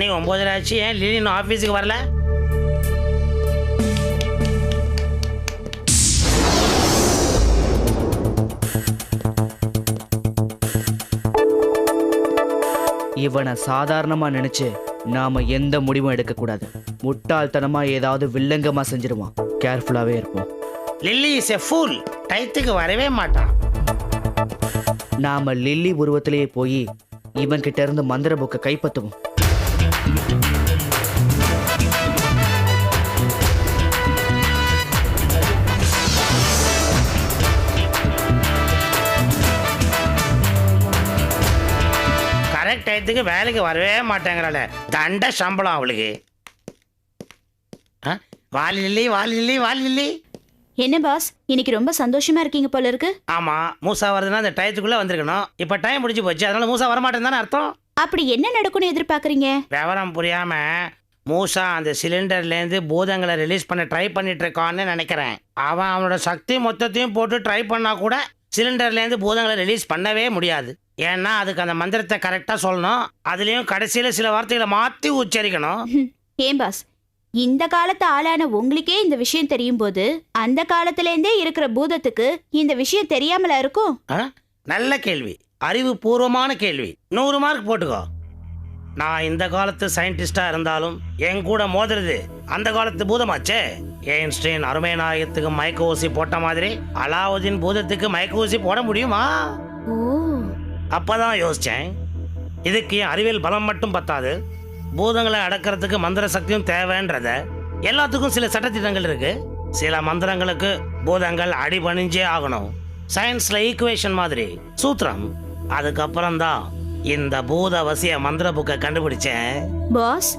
மணி ஒன்பதரை ஆச்சு. ஏன் லிலி இன்னும் ஆஃபீஸுக்கு வரல? இவனை சாதாரணமா நினைச்சு நாம எந்த முடிவும் எடுக்க கூடாது முட்டாள்தனமா ஏதாவது வில்லங்கமா செஞ்சிருவான். கேர்ஃபுல்லாவே இருப்போம். லில்லி இஸ் எ ஃபூல் டயத்துக்கு வரவே மாட்டான். நாம லில்லி உருவத்திலேயே போய் இவன் கிட்ட இருந்து மந்திர புக்கை கைப்பற்றுவோம். கரெக்ட் டயத்துக்கு வேலைக்கு வரவே மாட்டேங்கிறாள. தண்ட சம்பளம் அவளுக்கு. ஆ? வா லில்லி வா லில்லி வா லில்லி. என்ன பாஸ்? இன்னைக்கு ரொம்ப சந்தோஷமா இருக்கீங்க போல இருக்கு. ஆமா மூசா வருதுன்னா அந்த டயத்துக்குள்ள வந்திருக்கணும். இப்ப டைம் முடிஞ்சு போச்சு அதனால மூசா வரமாட்டேன்னு தானே அர்த்தம்? அப்படி என்ன நடக்கும்னு எதிர்பார்க்கறீங்க? விவரம் புரியாம மூசா அந்த சிலிண்டர்லேருந்து பூதங்களை ரிலீஸ் பண்ண ட்ரை பண்ணிட்டு இருக்கான்னு நினைக்கிறேன். அவன் அவனோட சக்தி மொத்தத்தையும் போட்டு ட்ரை பண்ணா கூட சிலிண்டர்லேருந்து பூதங்களை ரிலீஸ் பண்ணவே முடியாது. ஏன்னா அதுக்கு அந்த மந்திரத்தை கரெக்டாக சொல்லணும். அதுலேயும் கடைசியில் சில வார்த்தைகளை மாற்றி உச்சரிக்கணும். ஏன் பாஸ் இந்த காலத்து ஆளான உங்களுக்கே இந்த விஷயம் தெரியும் போது அந்த காலத்துல இருந்தே இருக்கிற பூதத்துக்கு இந்த விஷயம் தெரியாமலா இருக்கும்? ஆ? நல்ல கேள்வி. அறிவுபூர்வமான கேள்வி. நூறு மார்க் போட்டுக்கோ. நான் இந்த காலத்து சயின்டிஸ்டா இருந்தாலும் என் கூட மோதுறது அந்த காலத்து பூதமாச்சே. ஏன்ஸ்டீன் அருமை நாயகத்துக்கு மயக்க ஊசி போட்ட மாதிரி அலாவுதீன் பூதத்துக்கு மயக்க ஊசி போட முடியுமா? அப்பதான் யோசிச்சேன். இதுக்கு என் அறிவியல் பலம் மட்டும் பத்தாது. பூதங்களை அடக்கிறதுக்கு மந்திர சக்தியும் தேவைன்றத. எல்லாத்துக்கும் சில சட்டத்திட்டங்கள் இருக்கு. சில மந்திரங்களுக்கு பூதங்கள் அடிபணிஞ்சே ஆகணும். சயின்ஸ்ல ஈக்குவேஷன் மாதிரி. சூத்திரம். அதுக்கப்புறம் தான் இந்த பூதவசிய மந்திர புக்கை கண்டுபிடிச்சேன். பாஸ்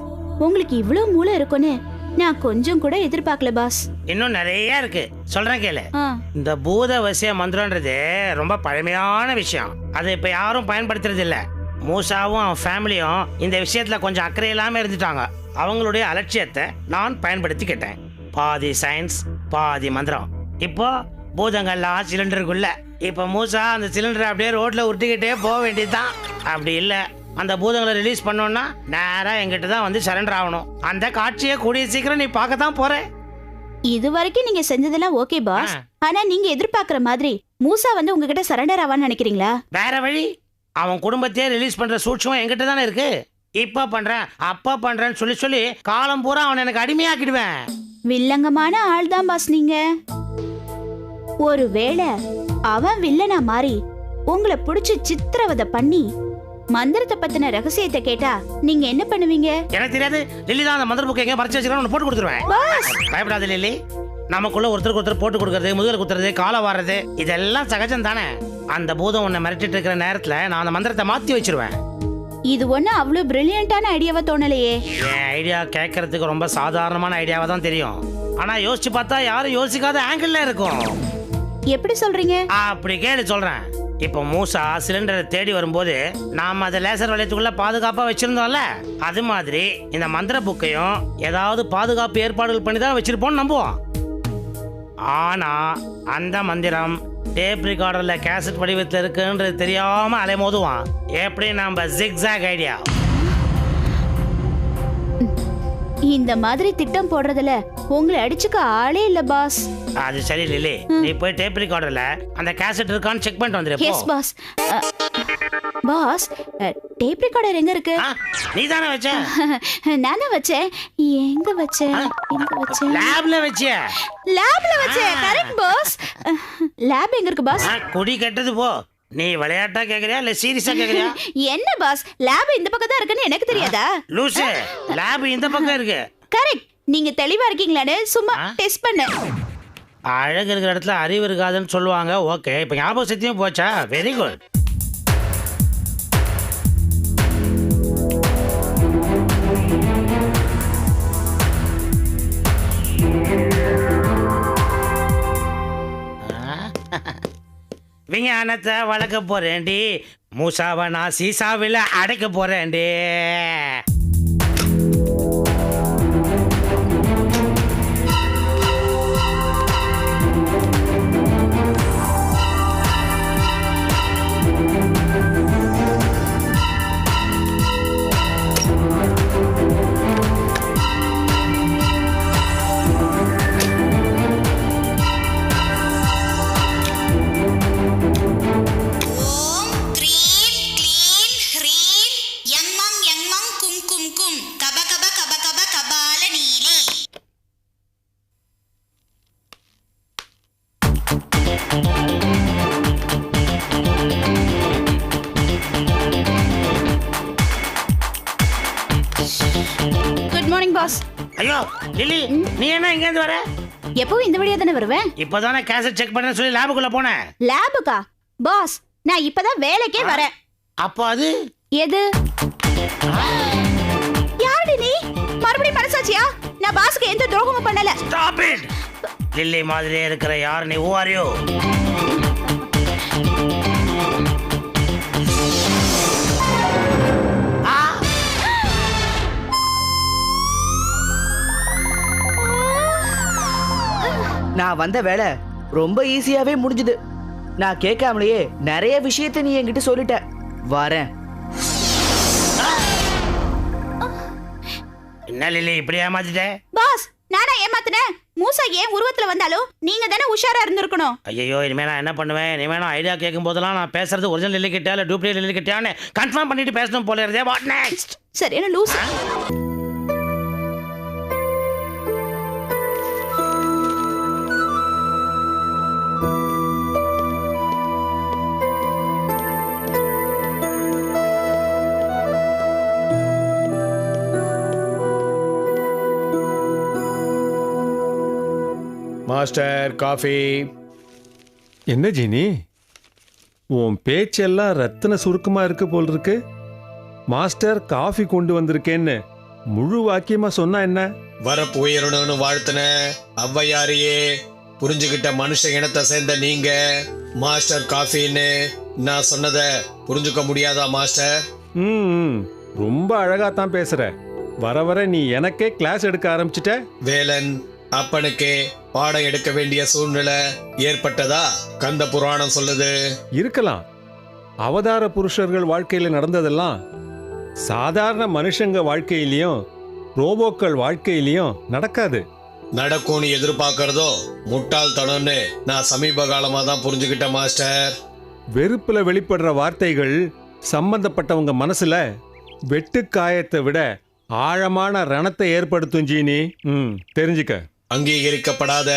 உங்களுக்கு இவ்வளவு மூளை இருக்கும்னு நான் கொஞ்சம் கூட எதிர்பார்க்கல பாஸ். இன்னும் நிறைய இருக்கு. சொல்றேன் கேளு. இந்த பூதவசிய மந்திரன்றது ரொம்ப பழமையான விஷயம். அதை இப்ப யாரும் பயன்படுத்துறது இல்ல. மூசாவும் அவன் ஃபேமிலியும் இந்த விஷயத்துல கொஞ்சம் அக்கறை இல்லாம இருந்துட்டாங்க. அவங்களுடைய அலட்சியத்தை நான் பயன்படுத்திக்கிட்டேன். பாதி சயின்ஸ் பாதி மந்திரம். இப்போ பூதங்கள்லாம் சிலிண்டருக்குள்ள இப்போ மூசா அந்த சிலிண்டரை அப்படியே ரோட்ல உருட்டிக்கிட்டே போக வேண்டியதுதான். அப்படி இல்ல. அந்த பூதங்களை ரிலீஸ் பண்ணோம்னா நேரா எங்கிட்ட தான் வந்து சரண்டர் ஆகணும். அந்த காட்சியை கூடிய சீக்கிரம் நீ பார்க்க தான் போற. இது வரைக்கும் நீங்க செஞ்சதெல்லாம் ஓகே பாஸ். ஆனா நீங்க எதிர்பார்க்கற மாதிரி மூசா வந்து உங்ககிட்ட சரண்டர் ஆவான்னு நினைக்கிறீங்களா? வேற வழி. அவன் குடும்பத்தையே ரிலீஸ் பண்ற சூட்சம் என்கிட்ட தானே இருக்கு. இப்ப பண்றேன் அப்ப பண்றேன்னு சொல்லி சொல்லி காலம் பூரா அவனை எனக்கு அடிமையாக்கிடுவேன். வில்லங்கமான ஆள் தான் பாஸ் நீங்க. ஒருவேளை அவன் வில்லனா மாறி உங்களை புடிச்சு சித்திரவதை பண்ணி மந்திரத்தை பத்தின ரகசியத்தை கேட்டா நீங்க என்ன பண்ணுவீங்க? எனக்கு தெரியாது. லில்லி தான் அந்த மந்திர புக்கை எங்க மறைச்சு வச்சுக்கிறோம் போட்டு கொடுத்துருவேன். பயப்படாத லில்லி. நமக்குள்ள ஒருத்தருக்கு ஒருத்தர் போட்டு கொடுக்கறது முதுகில் குத்துறது காலை வாடுறது இதெல்லாம் சகஜம் தானே. அந்த பூதம் உன்னை மிரட்டிட்டு இருக்கிற நேரத்துல நான் அந்த மந்திரத்தை மாத்தி வச்சிருவேன். இது ஒண்ணு அவ்வளவு பிரில்லியண்டான ஐடியாவா தோணலையே. என் ஐடியா கேட்கறதுக்கு ரொம்ப சாதாரணமான ஐடியாவா தான் தெரியும். ஆனா யோசிச்சு பார்த்தா யாரும் யோசிக்காத ஆங்கிள் இருக்கும். எப்படி சொல்றீங்க? அப்படி கேளு சொல்றேன். இப்போ மூசா சிலிண்டரை தேடி வரும்போது நாம அதை லேசர் வளையத்துக்குள்ள பாதுகாப்பா வச்சிருந்தோம்ல? அது மாதிரி இந்த மந்திர புக்கையும் ஏதாவது பாதுகாப்பு ஏற்பாடுகள் பண்ணி தான் வச்சிருப்போம்னு நம்புவோம். ஆனா அந்த மந்திரம் டேப் ரெக்கார்டர்ல கேசட் வடிவத்தில் இருக்குன்றது தெரியாம அலைமோதுவான். எப்படி நம்ம ஜிக்ஸாக் ஐடியா இந்த மாதிரி திட்டம் போடுறதுல உங்களை அடிச்சுக்க ஆளே இல்ல பாஸ் அது சரி லில்லி. நீ போய் டேப் ரெக்கார்டர்ல அந்த கேசட் இருக்கான்னு செக் பண்ணிட்டு வந்துரு yes. Boss boss tape recorder எங்க இருக்கு? நீ தானே வச்ச? நான் வச்சேன். எங்க வச்சேன் எங்க வச்சேன் லேப்ல வச்சிய லேப்ல வச்சேன் கரெக்ட் பாஸ் லேப் எங்க இருக்கு பாஸ் குடி கெட்டது போ. நீ விளையாட்டா கேக்குறியா? இல்ல சீரியஸா கேக்குறியா? என்ன பாஸ் லேப் இந்த பக்கம் தான் இருக்குன்னு எனக்கு தெரியாதா? லூசு. லேப் இந்த பக்கம் இருக்கு. கரெக்ட் நீங்க தெளிவா இருக்கீங்களான்னு சும்மா? டெஸ்ட் பண்ணேன் அழகு இருக்கிற இடத்துல அறிவு இருக்காதுன்னு சொல்லுவாங்க. ஓகே இப்போ ஞாபக சக்தியும் போச்சா? வெரி குட் விஞ்ஞானத்தை வளர்க்க போறேன்டி. மூசாவை நான் சீசாவில் அடைக்க போறேன்டி. குட் மார்னிங் பாஸ் ஐயோ நீ என்ன இங்க வர? எப்பவும் இந்த வழியா தானே வருவேன்? இப்பதானே கேசட் செக் பண்ண சொல்லி போனேன் லேபுக்கா பாஸ் நான் இப்பதான் வேலைக்கே வரேன். அப்போ அது? எது? யாருடி நீ? மறுபடியும் பரசாச்சியா நான் பாஸ்க்கு எந்த துரோகமும் பண்ணல. ஸ்டாப் லில்லி மாதிரியே இருக்கிற யார்? நீ who are you? ஆ? நான் வந்த வேலை ரொம்ப ஈஸியாவே முடிஞ்சுது. நான் கேட்காமலேயே நிறைய விஷயத்த நீ என்கிட்ட சொல்லிட்ட. வரேன். என்ன லில்லி இப்படி ஏமாத்திட்ட? பாஸ் நானா ஏமாத்தினேன் மூசா ஏன் உருவத்துல வந்தாலும் நீங்க தானே உஷாரா இருந்திருக்கணும். ஐயோ இனிமே நான் என்ன பண்ணுவேன்? இனிமே நான் ஐடியா கேட்கும் போதெல்லாம் நான் பேசுறது ஒரிஜினல் லில்லி கிட்டா இல்லை டூப்ளிகேட் லில்லி கிட்டான்னு கன்ஃபார்ம் பண்ணிட்டு பேசணும் போல இருந்தே. வாட் நெக்ஸ்ட் சரியான லூஸ் மாஸ்டர் காஃபி என்ன ஜீனி? உன் பேச்செல்லாம் ரத்தின சுருக்கமா இருக்கு போல் இருக்கு மாஸ்டர் காஃபி கொண்டு வந்திருக்கேன்னு முழு வாக்கியமா சொன்னா என்ன? வரப்பு உயரணும்னு வாழ்த்தின ஔவையாரையே புரிஞ்சுகிட்ட மனுஷ இனத்தை சேர்ந்த நீங்க மாஸ்டர் காஃபின்னு நான் சொன்னதை புரிஞ்சுக்க முடியாதா மாஸ்டர் ம் ம், ரொம்ப அழகா தான் பேசுற. வர வர நீ எனக்கே கிளாஸ் எடுக்க ஆரம்பிச்சிட்ட. வேலன் அப்பனுக்கே பாடம் எடுக்க வேண்டிய சூழ்நிலை ஏற்பட்டதா? கந்த புராணம் சொல்லுது. இருக்கலாம். அவதார புருஷர்கள் வாழ்க்கையில நடந்ததெல்லாம் சாதாரண மனுஷங்க வாழ்க்கையிலயும் ரோபோக்கள் வாழ்க்கையிலயும் நடக்காது. நடக்கும்னு எதிர்பார்க்கறதோ முட்டாள்தனம்னு நான் சமீப காலமா தான் புரிஞ்சுக்கிட்டேன் மாஸ்டர். வெறுப்புல வெளிப்படுற வார்த்தைகள் சம்பந்தப்பட்டவங்க மனசுல வெட்டுக்காயத்தை விட ஆழமான ரணத்தை ஏற்படுத்தும் ஜீனி. ம் தெரிஞ்சுக்க. அங்கீகரிக்கப்படாத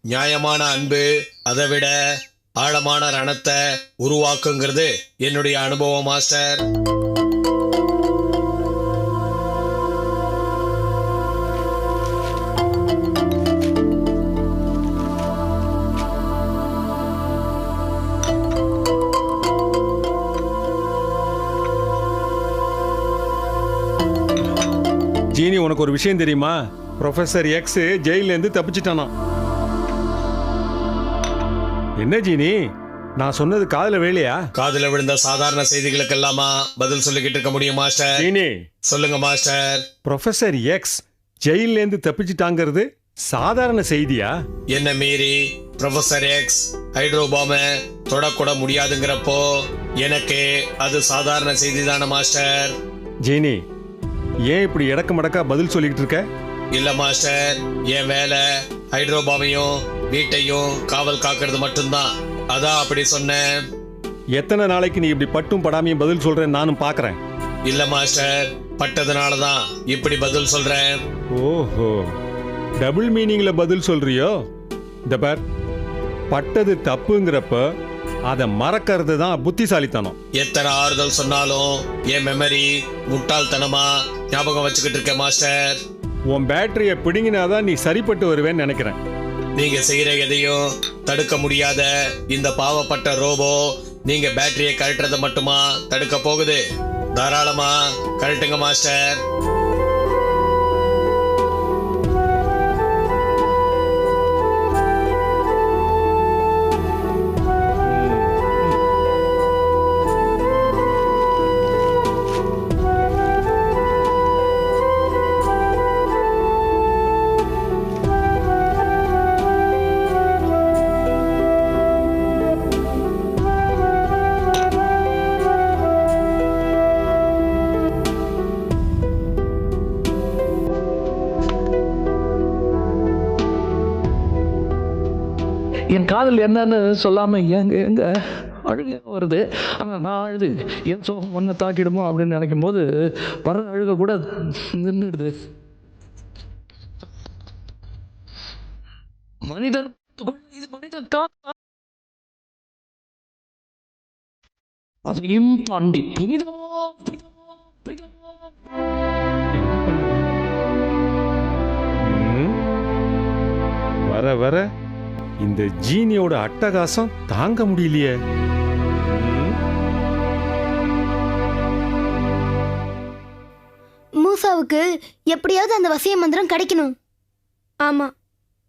நியாயமான அன்பு அதை விட ஆழமான ரணத்தை உருவாக்குங்கிறது என்னுடைய அனுபவம் மாஸ்டர். ஜீனி உனக்கு ஒரு விஷயம் தெரியுமா? ப்ரொஃபசர் எக்ஸ் ஜெயில இருந்து தப்பிச்சிட்டானா. என்ன ஜீனி? நான் சொன்னது காதுல வேலையா காதுல விழுந்த சாதாரண செய்திகளுக்கெல்லாமா பதில் சொல்லிக்கிட்டு இருக்க முடியும் மாஸ்டர்? ஜீனி. சொல்லுங்க மாஸ்டர். ப்ரொஃபசர் எக்ஸ் ஜெயில இருந்து தப்பிச்சிட்டாங்கிறது சாதாரண செய்தியா? என்ன மீறி? ப்ரொஃபசர் எக்ஸ் ஹைட்ரோபாம தொடக்கூட முடியாதுங்கிறப்போ எனக்கு அது சாதாரண செய்தி தானே மாஸ்டர்? ஜீனி ஏன் இப்படி இடக்கு மடக்கா பதில் சொல்லிக்கிட்டு இருக்க? இல்ல மாஸ்டர் என் வேலை ஹைட்ரோபாமையும் வீட்டையும் காவல் காக்கிறது மட்டும்தான். அதான் அப்படி சொன்னேன். எத்தனை நாளைக்கு நீ இப்படி பட்டும் படாமையும் பதில் சொல்றேன் நானும் பார்க்கறேன் இல்ல மாஸ்டர் பட்டதுனால தான் இப்படி பதில் சொல்றேன். ஓஹோ. டபுள் மீனிங்ல பதில் சொல்றியோ? இந்த பார் பட்டது தப்புங்கிறப்ப அதை மறக்கிறது தான் புத்திசாலித்தனம். எத்தனை ஆறுதல் சொன்னாலும் என் மெமரி முட்டாள்தனமா ஞாபகம் வச்சுக்கிட்டு இருக்கேன் மாஸ்டர். உன் பேட்டரியை பிடுங்கினாதான் நீ சரிப்பட்டு வருவேன்னு நினைக்கிறேன். நீங்க செய்யற எதையும் தடுக்க முடியாத இந்த பாவப்பட்ட ரோபோ நீங்க பேட்டரியை கழட்டுறத மட்டுமா தடுக்க போகுது? தாராளமா கழட்டுங்க மாஸ்டர். காதல் என்னன்னு சொல்லாம எங்க எங்க அழுக வருது? ஆனால் நான் அழுது என் சோகம் ஒன்றை தாக்கிடுமோ அப்படின்னு நினைக்கும் போது வர அழுக கூட நின்றுடுது. மனிதன் இது மனிதன் தான். அதையும் தாண்டி வர வர. இந்த ஜீனியோட அட்டகாசம் தாங்க முடியலையே. மூசாவுக்கு எப்படியாவது அந்த வசிய மந்திரம் கிடைக்கணும். ஆமா.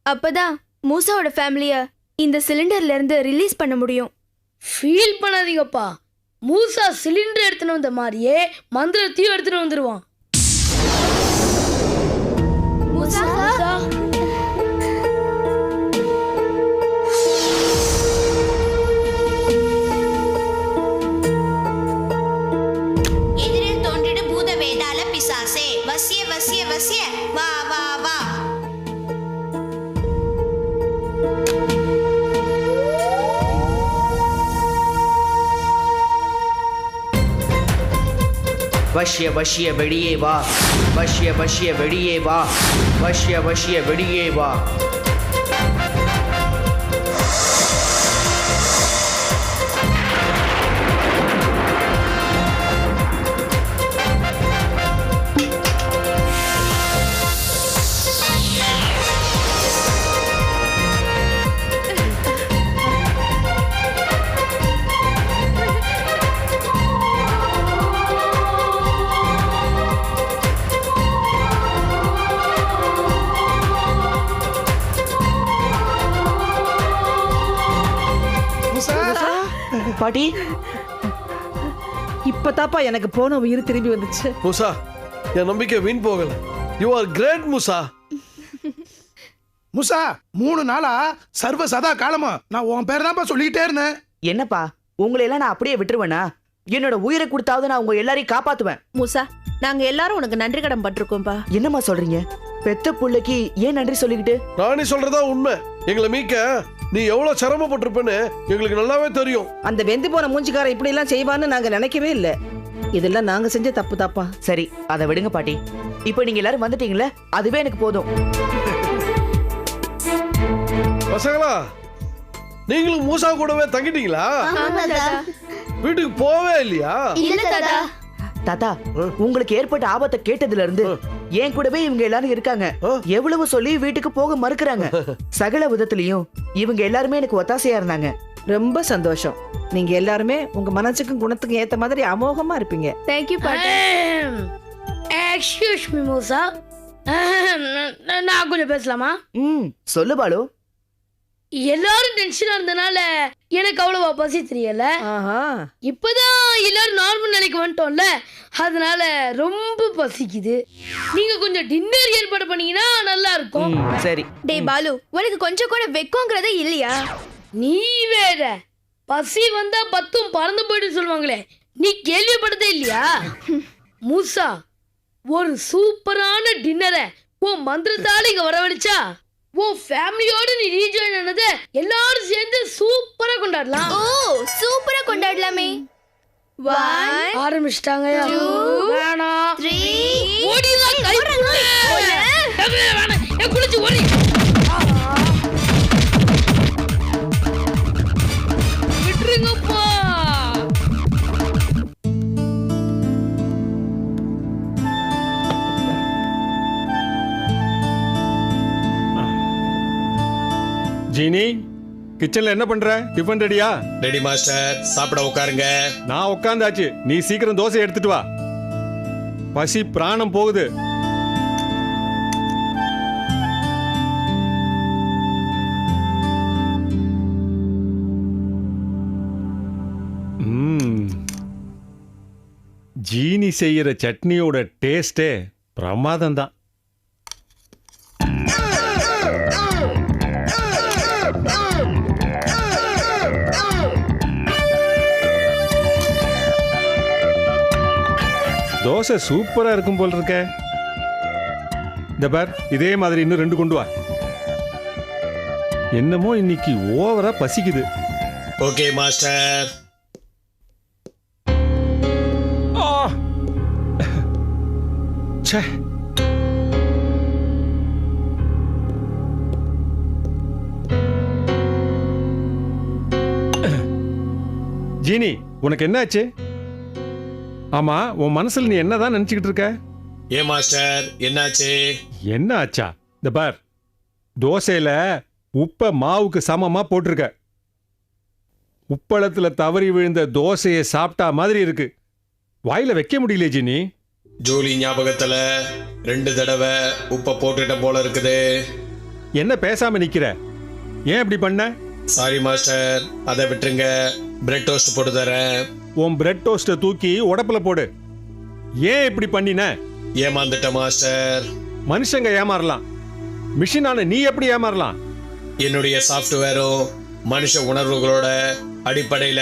அப்பதான் மூசாவோட ஃபேமிலிய இந்த சிலிண்டர்ல இருந்து ரிலீஸ் பண்ண முடியும். ஃபீல் பண்ணாதீங்கப்பா. மூசா சிலிண்டர் எடுத்துன்னு வந்த மாதிரியே மந்திரத்தையும் எடுத்துட்டு வந்துருவான். வஷ்ய வஷ்ய வெளியே வா. வஷ்ய வஷ்ய வெளியே வா. வஷ்ய வஷ்ய வெளியே வா. பாட்டி. இப்பதாப்பா எனக்கு போன உயிர் திரும்பி வந்துச்சு. முசா என் நம்பிக்கை வீண் போகல. You are great Moosa. Moosa மூணு நாளா சர்வ சதா காலமா நான் உன் பேர் தான்ப்பா சொல்லிக்கிட்டே இருந்தேன். என்னப்பா உங்களை எல்லாம் நான் அப்படியே விட்டுருவேனா? என்னோட உயிரை கொடுத்தாவது நான் உங்க எல்லாரையும் காப்பாத்துவேன். மூசா நாங்க எல்லாரும் உனக்கு நன்றி கடன் பட்டிருக்கோம்பா என்னம்மா சொல்றீங்க? பெத்த புள்ளைக்கு ஏன் நன்றி சொல்லிக்கிட்டு? ராணி சொல்றதா உண்மை. எங்களை மீட்க நீ எவ்வளவு சிரமப்பட்டிருப்பேன்னு எங்களுக்கு நல்லாவே தெரியும். அந்த வெந்து போன மூஞ்சிக்காரன் இப்படி எல்லாம் செய்வான்னு நாங்க நினைக்கவே இல்ல. இதெல்லாம் நாங்க செஞ்ச தப்பு தாப்பா. சரி அதை விடுங்க பாட்டி. இப்போ நீங்க எல்லாரும் வந்துட்டீங்களே அதுவே எனக்கு போதும். பசங்களா நீங்களும் மூசா கூடவே தங்கிட்டீங்களா? ஆமா தாத்தா. வீட்டுக்கு போவே இல்லையா? இல்ல தாத்தா. தாத்தா உங்களுக்கு ஏற்பட்ட ஆபத்தை கேட்டதுல இருந்து என் கூடவே இவங்க எல்லாரும் இருக்காங்க. எவ்வளவு சொல்லி வீட்டுக்கு போக மறுக்கறாங்க. சகல விதத்திலையும் இவங்க எல்லாருமே எனக்கு ஒத்தாசையா இருந்தாங்க. ரொம்ப சந்தோஷம். நீங்க எல்லாருமே உங்க மனசுக்கும் குணத்துக்கும் ஏத்த மாதிரி அமோகமா இருப்பீங்க. தேங்க்யூ பாட்டி. Excuse me Moosa. நான் கொஞ்சம் பேசலாமா? ம் சொல்லு பாலு. எல்லாரும் டென்ஷனா இருந்தனால எனக்கு அவ்வளவா பசி தெரியல. ஆஹா. இப்பதான் எல்லாரும் நார்மல் நிலைக்கு வந்துட்டோம்ல. அதனால ரொம்ப பசிக்குது. நீங்க கொஞ்சம் டின்னர் ஏற்பாடு பண்ணீங்கன்னா நல்லா இருக்கும். சரி. டேய் பாலு உனக்கு கொஞ்சம் கூட வெக்கங்கிறதே இல்லையா? நீ வேற. பசி வந்தா பத்தும் பறந்து போயிட்டு சொல்லுவாங்களே. நீ கேள்விப்பட்டதே இல்லையா? மூசா ஒரு சூப்பரான டின்னரை உன் மந்திரத்தால இங்க வரவழைச்சா? உன் ஃபேமிலியோட நீ ரீஜாயின் ஆனத எல்லாரும் சேர்ந்து சூப்பரா கொண்டாடலாம். ஓ சூப்பரா கொண்டாடலாமே. ஆரம்பிச்சிட்டாங்க வேணாம். ஏய், குளிச்சு ஓடி. ஜீனி கிச்சன்ல என்ன பண்ற? டிஃபன் ரெடியா? ரெடி மாஸ்டர் சாப்பிட உட்காருங்க. நான் உட்காந்தாச்சு நீ சீக்கிரம் தோசை எடுத்துட்டு வா. பசி பிராணம் போகுது. ஜீனி செய்யற சட்னியோட டேஸ்டே பிரமாதம் தான் தோசை சூப்பரா இருக்கும் போல் இருக்க. இந்த பார் இதே மாதிரி இன்னும் ரெண்டு கொண்டு வா. என்னமோ இன்னைக்கு ஓவரா பசிக்குது. Okay master! ச்சே. ஜீனி உனக்கு என்னாச்சு? ஆமா உன் மனசுல நீ என்னதான் நினைச்சுக்கிட்டு இருக்க? ஏன் மாஸ்டர்? என்னாச்சு? என்ன ஆச்சா? இந்த பார் தோசையில உப்பை மாவுக்கு சமமா போட்டிருக்க. உப்பளத்துல தவறி விழுந்த தோசையை சாப்பிட்டா மாதிரி இருக்கு. வாயில வைக்க முடியல ஜினி ஜூலி ஞாபகத்துல ரெண்டு தடவை உப்பை போட்டுட்ட போல இருக்குது. என்ன பேசாம நிக்கிற? ஏன் இப்படி பண்ண? Sorry master. அதை விட்டுருங்க. பிரெட் டோஸ்ட் போட்டு தரேன். உன் பிரெட் டோஸ்ட்டை தூக்கி உடப்புல போடு. ஏன் இப்படி பண்ணின? ஏமாந்துட்ட மாஸ்டர். மனுஷங்க ஏமாறலாம். மிஷினான நீ எப்படி ஏமாறலாம்? என்னுடைய சாஃப்ட்வேரும் மனுஷ உணர்வுகளோட அடிப்படையில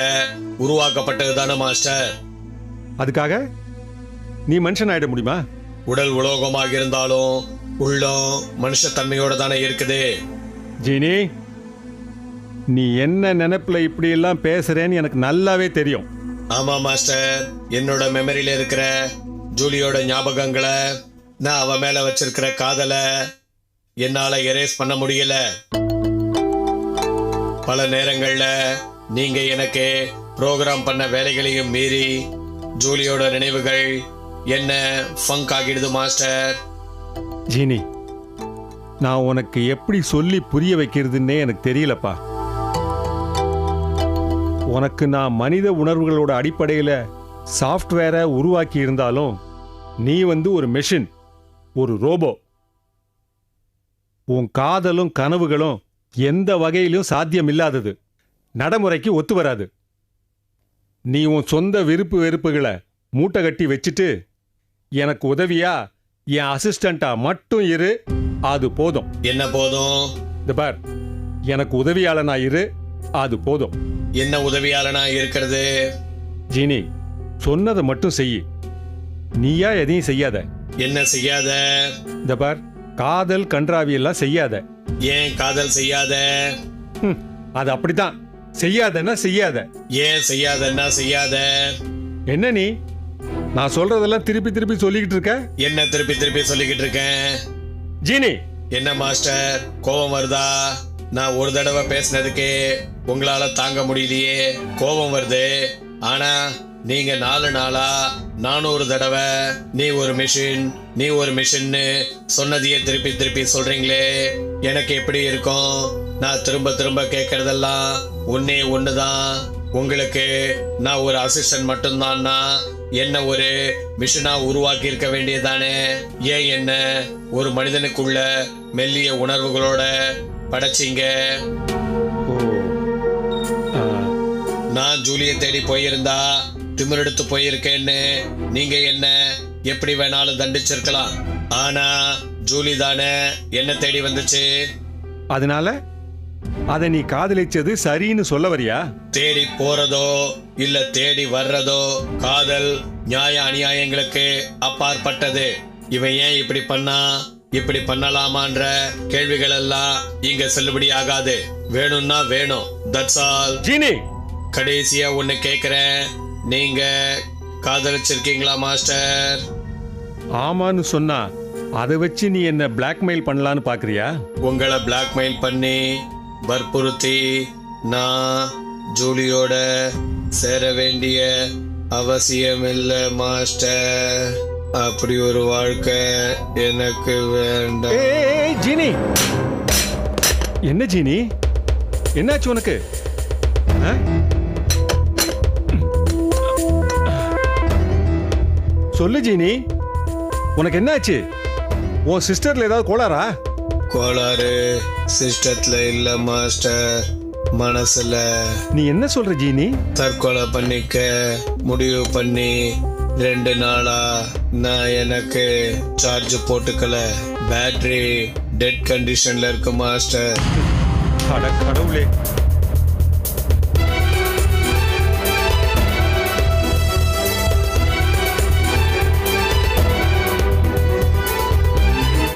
உருவாக்கப்பட்டது தானே மாஸ்டர். அதுக்காக நீ மனுஷன் ஆயிட முடியுமா? உடல் உலோகமாக இருந்தாலும் உள்ளம் மனுஷத்தன்மையோட தானே இருக்குது. ஜீனி நீ என்ன நினைப்புல இப்படி எல்லாம் பேசுறேன்னு எனக்கு நல்லாவே தெரியும். ஆமா மாஸ்டர். என்னோட மெமரியில இருக்கிற ஜூலியோட ஞாபகங்களை நான் அவ மேல வச்சிருக்கிற காதலை என்னால எரேஸ் பண்ண முடியல. பல நேரங்கள்ல நீங்க எனக்கு ப்ரோக்ராம் பண்ண வேலைகளையும் மீறி ஜூலியோட நினைவுகள் என்ன ஃபங்க் ஆகிடுது மாஸ்டர்? ஜீனி நான் உனக்கு எப்படி சொல்லி புரிய வைக்கிறதுன்னே எனக்கு தெரியலப்பா. உனக்கு நான் மனித உணர்வுகளோட அடிப்படையில் சாஃப்ட்வேரை உருவாக்கி இருந்தாலும் நீ வந்து ஒரு மெஷின் ஒரு ரோபோ உன் காதலும் கனவுகளும் எந்த வகையிலும் சாத்தியம் இல்லாதது நடைமுறைக்கு ஒத்து வராது. நீ உன் சொந்த விருப்பு வெறுப்புகளை மூட்டை கட்டி வச்சுட்டு எனக்கு உதவியா என் அசிஸ்டண்டா மட்டும் இரு அது போதும். என்ன போதும்? இந்த பார் எனக்கு உதவியாளனா இரு அது போதும். என்ன உதவியாளனா இருக்கிறது? ஜீனி சொன்னதை மட்டும் செய் நீயா எதையும் செய்யாத. என்ன செய்யாத? இந்த பார் காதல் கன்றாவி எல்லாம் செய்யாத. ஏன் காதல் செய்யாத? அது அப்படித்தான். செய்யாதன்னா செய்யாத. ஏன் செய்யாதன்னா செய்யாத? என்ன நீ? நான் சொல்றதெல்லாம் திருப்பி திருப்பி சொல்லிக்கிட்டு இருக்க? என்ன திருப்பி திருப்பி சொல்லிக்கிட்டு இருக்கேன்? ஜீனி. என்ன மாஸ்டர் கோபம் வருதா? நான் ஒரு தடவை பேசினதுக்கே உங்களால தாங்க முடியலையே. கோபம் வருது. ஆனா நீங்க நாலு நாளா நானூறு தடவை நீ ஒரு மிஷின் நீ ஒரு மிஷின்னு சொன்னதையே திருப்பி திருப்பி சொல்றீங்களே. எனக்கு எப்படி இருக்கும்? நான் திரும்ப திரும்ப கேட்கறதெல்லாம் ஒன்னே ஒண்ணுதான். உங்களுக்கு நான் ஒரு அசிஸ்டன்ட் மட்டும்தான்னா என்ன ஒரு மிஷினா உருவாக்கி இருக்க வேண்டியதானே ஏன் என்ன? ஒரு மனிதனுக்குள்ள மெல்லிய உணர்வுகளோட படைச்சீங்க. நான் ஜூலியை தேடி போயிருந்தா திமிரெடுத்து போயிருக்கேன்னு. நீங்க என்ன? எப்படி வேணாலும் தண்டிச்சிருக்கலாம். ஆனா ஜூலி தானே என்ன தேடி வந்துச்சு. அதனால அதை நீ காதலிச்சது சரின்னு சொல்ல வரியா? தேடி போறதோ இல்ல தேடி வர்றதோ காதல் நியாய அநியாயங்களுக்கு அப்பாற்பட்டது. இவன் ஏன் இப்படி பண்ணா? இப்படி பண்ணலாமான்ற கேள்விகள் எல்லாம் இங்க செல்லுபடி ஆகாது வேணும்னா வேணும். தட்ஸ் ஆல் ஜீனி. கடைசியா ஒன்னு கேக்குறேன். நீங்க காதலிச்சிருக்கீங்களா மாஸ்டர்? ஆமான்னு சொன்னா அதை வச்சு நீ என்ன பிளாக்மெயில் பண்ணலான்னு பாக்குறியா? உங்களை பிளாக்மெயில் பண்ணி வற்புறுத்தி நான் ஜூலியோட சேர வேண்டிய அவசியம் இல்லை மாஸ்டர். அப்படி ஒரு வாழ்க்கை எனக்கு வேண்டாம். ஏய், ஜீனி. என்ன ஜீனி? என்னாச்சு உனக்கு? சொல்லு ஜீனி. உனக்கு என்னாச்சு? உன் சிஸ்டர்ல ஏதாவது கோளாரா கோளாறு சிஸ்டத்துல இல்ல மாஸ்டர். மனசுல. நீ என்ன சொல்ற ஜீனி? தற்கொலை பண்ணிக்க முடிவு பண்ணி ரெண்டு நாளா நான் எனக்கு சார்ஜ் போட்டுக்கல. பேட்டரி டெட் கண்டிஷன்ல இருக்கு மாஸ்டர் கடவுளே.